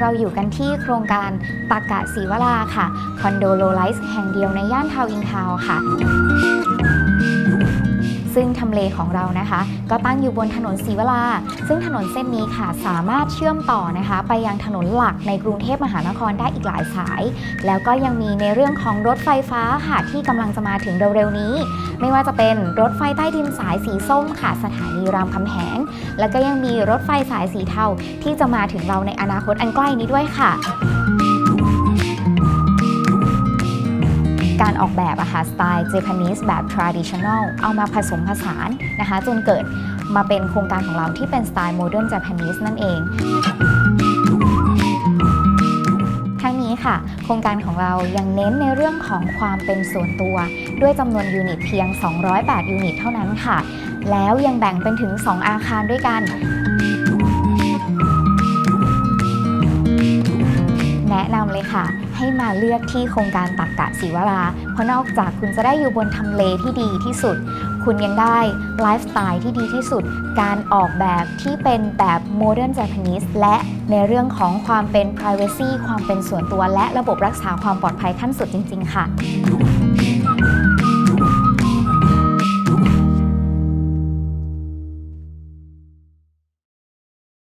เราอยู่กันที่โครงการปากกะศรีวราค่ะ คอนโดโลไลซ์แห่งเดียวในย่านทาวอินทาวค่ะ ซึ่งทำเลของเรานะคะ ก็ตั้งอยู่บนถนนศรีวรา ซึ่งถนนเส้นนี้ค่ะสามารถเชื่อมต่อนะคะ ไปยังถนนหลักในกรุงเทพมหานครได้อีกหลายสาย แล้วก็ยังมีในเรื่องของรถไฟฟ้าค่ะที่กำลังจะมาถึงเร็วๆนี้ ไม่ว่าจะเป็นรถไฟใต้ดินสายสีส้มค่ะสถานีรามคำแหง แล้วก็ยังมีรถไฟสายสีเทาที่จะมาถึงเราในอนาคตอันใกล้นี้ด้วยค่ะ ออกแบบอะค่ะสไตล์ Japanese แบบ traditional เอามาผสมผสานนะคะจนเกิดมาเป็นโครงการของเราที่เป็นสไตล์ modern Japanese นั่นเองทั้งนี้ค่ะ โครงการของเรายังเน้นในเรื่องของความเป็นส่วนตัว ด้วยจำนวนยูนิตเพียง 208 ยูนิตเท่านั้นค่ะ แล้วยังแบ่งเป็นถึง 2 อาคารด้วยกัน นะนำเลยค่ะ ให้มาเลือกที่โครงการตักกะศิวรา เพราะนอกจากคุณจะได้อยู่บนทำเลที่ดีที่สุด คุณยังได้ไลฟ์สไตล์ที่ดีที่สุด การออกแบบที่เป็นแบบโมเดิร์น a p a n e s e และในเรื่องของความเป็น Privacy ความเป็นส่วนตัวและระบบรักษาความปลอดภัยขั้นสุดจริง ๆ ค่ะ